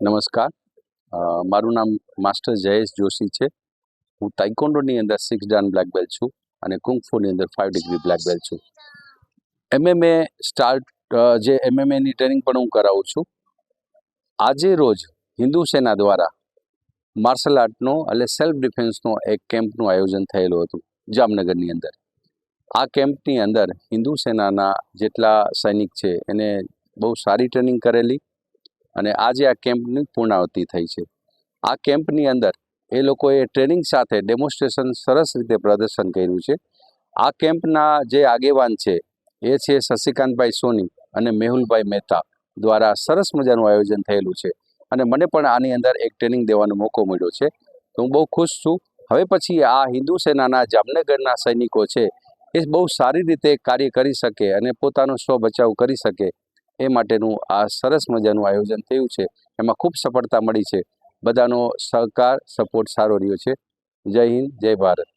નમસ્કાર. મારું નામ માસ્ટર જયેશ જોશી છે. હું તાઇકોન્ડોની અંદર સિક્સ ડાન બ્લેક બેલ્ટ છું અને કુંગફુની અંદર ફાઇવ ડિગ્રી બ્લેક બેલ્ટ છું. એમએમએ સ્ટાર્ટ જે એમએમએની ટ્રેનિંગ પણ હું કરાવું છું. આજે રોજ હિન્દુ સેના દ્વારા માર્શલ આર્ટનો એટલે સેલ્ફ ડિફેન્સનો એક કેમ્પનું આયોજન થયેલું હતું જામનગરની અંદર. આ કેમ્પની અંદર હિન્દુ સેનાના જેટલા સૈનિક છે એને બહુ સારી ટ્રેનિંગ કરેલી અને આજે આ કેમ્પની પૂર્ણાવતિ થઈ છે. આ કેમ્પની અંદર એ લોકોએ ટ્રેનિંગ સાથે ડેમોન્સ્ટ્રેશન સરસ રીતે પ્રદર્શન કર્યું છે. આ કેમ્પના જે આગેવાન છે એ છે શશિકાંતભાઈ સોની અને મેહુલભાઈ મહેતા દ્વારા સરસ મજાનું આયોજન થયેલું છે અને મને પણ આની અંદર એક ટ્રેનિંગ દેવાનો મોકો મળ્યો છે. તો હું બહુ ખુશ છું. હવે પછી આ હિન્દુ સેનાના જામનગરના સૈનિકો છે એ બહુ સારી રીતે કાર્ય કરી શકે અને પોતાનો સ્વ બચાવ કરી શકે એ માટેનું આ સરસ મજાનું આયોજન થયું છે. એમાં ખૂબ સફળતા મળી છે. બધાનો સહકાર, સપોર્ટ સારો રહ્યો છે. જય હિન્દ, જય ભારત.